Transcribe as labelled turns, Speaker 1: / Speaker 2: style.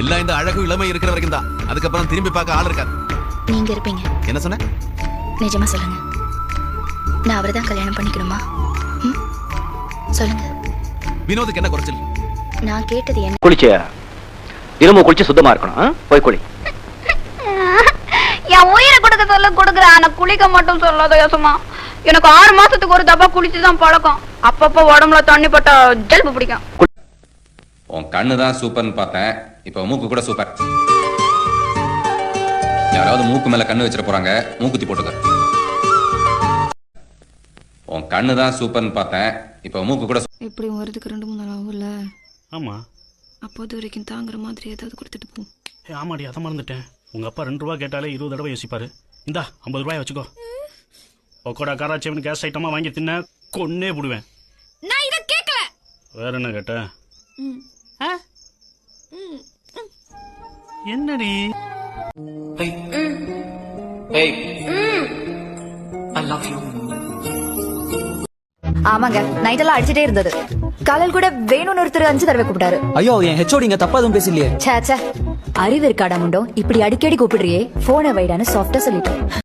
Speaker 1: எல்லாம் இந்த அழகு இளமை இருக்கிற வரைக்கும் தான். அதுக்கப்புறம் திரும்பி பார்க்க ஆள் இருக்காது
Speaker 2: நீங்க இருப்பீங்க.
Speaker 1: என்ன சொன்ன?
Speaker 2: நிஜமா சொல்லுங்க. நான் அவரை தான் கல்யாணம் பண்ணிக்கணுமா? சொல்லுங்க.
Speaker 1: வினோதுக்கு என்ன குறைச்சல்?
Speaker 2: நான் கேட்டது என்ன?
Speaker 3: குளிச்சியா? திரும்ப குளிச்சு சுத்தமா இருக்கணும்? போய் குளி.
Speaker 4: என் உயிரை கொடுக்க சொல்ல கொடுக்குறேன். ஆனா குளிக்க மட்டும் சொல்லாத யோசமா. எனக்கு ஆறு மாசத்துக்கு ஒரு தப்பா குளிச்சுதான் பழக்கம். அப்பப்போ உடம்புல தண்ணி பட்டா ஜல்பு பிடிக்கும்.
Speaker 5: உன் கண்ணு தான் சூப்பர்னு பார்த்தேன். இப்போ மூக்கு கூட சூப்பர் யாராவது மூக்கு மேல கண்ணு வச்சிட போறாங்க மூக்குத்தி போட்டுக்க. உன் கண்ணு தான் சூப்பர்னு பார்த்தேன் இப்போ மூக்கு கூட
Speaker 6: இப்படி வரதுக்கு ரெண்டு மூணு நாள் ஆகும்ல?
Speaker 7: ஆமா.
Speaker 6: அப்போது வரைக்கும் தாங்குற மாதிரி ஏதாவது கொடுத்துட்டு போ.
Speaker 7: ஏ ஆமாடி அதை மறந்துட்டேன். உங்க அப்பா ரெண்டு ரூபா கேட்டாலே இருபது தடவை யோசிப்பாரு. இந்தா ஐம்பது ரூபாய் வச்சுக்கோ. பக்கோடா காராச்சேவன் கேஸ் ஐட்டமா வாங்கி தின்ன கொன்னே போடுவேன்.
Speaker 6: நான் இதை கேட்கல.
Speaker 7: வேற என்ன கேட்ட? என்னடி?
Speaker 8: ஆமாங்க நைட் எல்லாம் அடிச்சிட்டே இருந்தது. காலையில் கூட வேணும்னு ஒருத்தர் அஞ்சு தடவை கூப்பிட்டாரு.
Speaker 9: ஐயோ என் ஹெச்ஓடிங்க தப்பா எதுவும் பேசலையே.
Speaker 8: ச்சே ச்சே. அறிவு இருக்காடா முண்டோ? இப்படி அடிக்கடி கூப்பிடுறியே போனை வைடான்னு சாஃப்டா சொல்லிட்டேன்